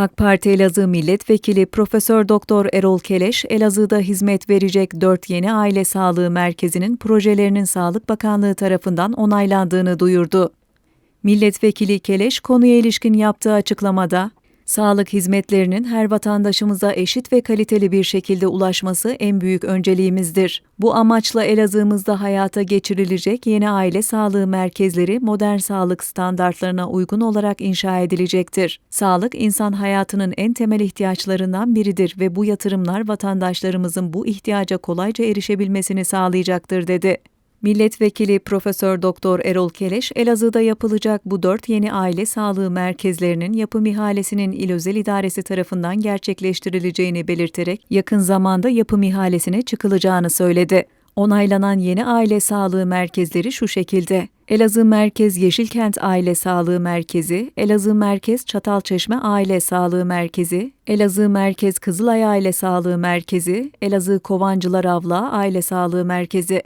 AK Parti Elazığ Milletvekili Profesör Doktor Erol Keleş, Elazığ'da hizmet verecek 4 yeni aile sağlığı merkezinin projelerinin Sağlık Bakanlığı tarafından onaylandığını duyurdu. Milletvekili Keleş konuya ilişkin yaptığı açıklamada, sağlık hizmetlerinin her vatandaşımıza eşit ve kaliteli bir şekilde ulaşması en büyük önceliğimizdir. Bu amaçla Elazığ'ımızda hayata geçirilecek yeni aile sağlığı merkezleri modern sağlık standartlarına uygun olarak inşa edilecektir. Sağlık insan hayatının en temel ihtiyaçlarından biridir ve bu yatırımlar vatandaşlarımızın bu ihtiyaca kolayca erişebilmesini sağlayacaktır dedi. Milletvekili Profesör Doktor Erol Keleş, Elazığ'da yapılacak bu dört yeni aile sağlığı merkezlerinin yapım ihalesinin İl Özel İdaresi tarafından gerçekleştirileceğini belirterek yakın zamanda yapım ihalesine çıkılacağını söyledi. Onaylanan yeni aile sağlığı merkezleri şu şekilde. Elazığ Merkez Yeşilkent Aile Sağlığı Merkezi, Elazığ Merkez Çatalçeşme Aile Sağlığı Merkezi, Elazığ Merkez Kızılay Aile Sağlığı Merkezi, Elazığ Kovancılar Avla Aile Sağlığı Merkezi.